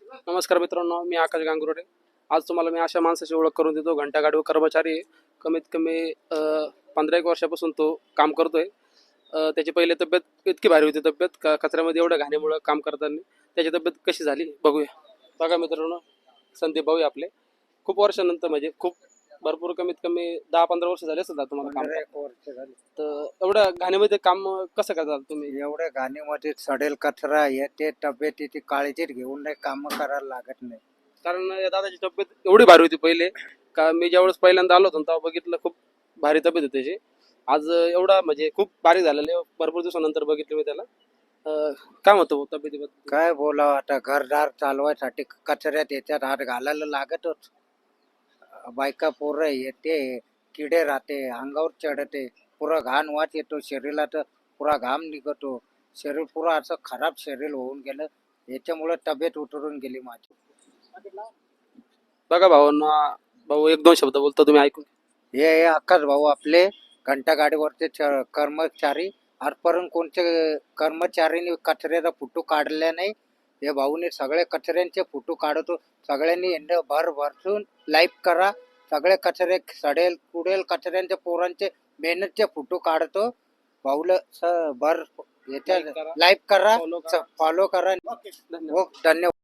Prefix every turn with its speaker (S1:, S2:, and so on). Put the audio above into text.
S1: नमस्कार मित्रांनो मी आकाश गांगुर्डे. आज तुम्हाला मी अशा माणसाची ओळख करून देतो. घंटा कर्मचारी आहे. कमीत कमी पंधरा एक वर्षापासून तो काम करतोय. त्याची पहिले तब्येत इतकी भारी होती तब्येत. का कचऱ्यामध्ये एवढं घाणीमुळं काम करताना. त्याची तब्येत कशी झाली? बघूया. बघा मित्रांनो संदीप भाऊ आपले. खूप वर्षानंतर म्हणजे खूप भरपूर कमीत कमी दहा पंधरा वर्ष झाले असतात तुम्हाला काम
S2: पंधरा एक वर्ष झाली.
S1: तर एवढ्या घाणीमध्ये काम कसं करतात तुम्ही?
S2: एवढ्या घाणीमध्ये सडेल कचरा हे ते तब्येतीची काळजीत घेऊन नाही काम करायला लागत नाही.
S1: कारण या दादाची तब्येत एवढी भारी होती पहिले. का मी ज्यावेळेस पहिल्यांदा आलो होतो ना, तेव्हा बघितलं खूप भारी तब्येत होती त्याची. आज एवढा म्हणजे खूप भारी झालेलं भरपूर दिवसानंतर बघितलं मी त्याला. अं, काय म्हणतो भाऊ तब्येतीबद्दल?
S2: काय बोलावं आता घरदार चालवायसाठी कचऱ्यात याच्यात हात घालायला लागतच. बायका पोरं येते किडे राहते अंगावर चढते पुरा घाण वास येतो शरीरात पुरा घाम निघतो. शरीर पुरा असं खराब शरीर होऊन गेलं. याच्यामुळे तब्येत उतरून गेली माझी.
S1: बघा भावांना भाऊ एक दोन शब्द बोलतो तुम्ही ऐकून
S2: हे हे आकाश भाऊ आपले घंटा गाडीवरचे च- कर्मचारी. आजपर्यंत कोणते कर्मचाऱ्यांनी कचऱ्याचा फोटो काढला नाही? हे भाऊने सगळे कचऱ्यांचे फोटो काढतो. सगळ्यांनी यांना भर भरसून लाईक करा. सगळे कचरे सडेल कुडेल कचऱ्यांच्या पोरांचे मेहनतचे फोटो काढतो. भाऊला स भर याच्या. लाईक
S1: करा.
S2: फॉलो करा.
S1: धन्यवाद.
S2: हो धन्यवाद.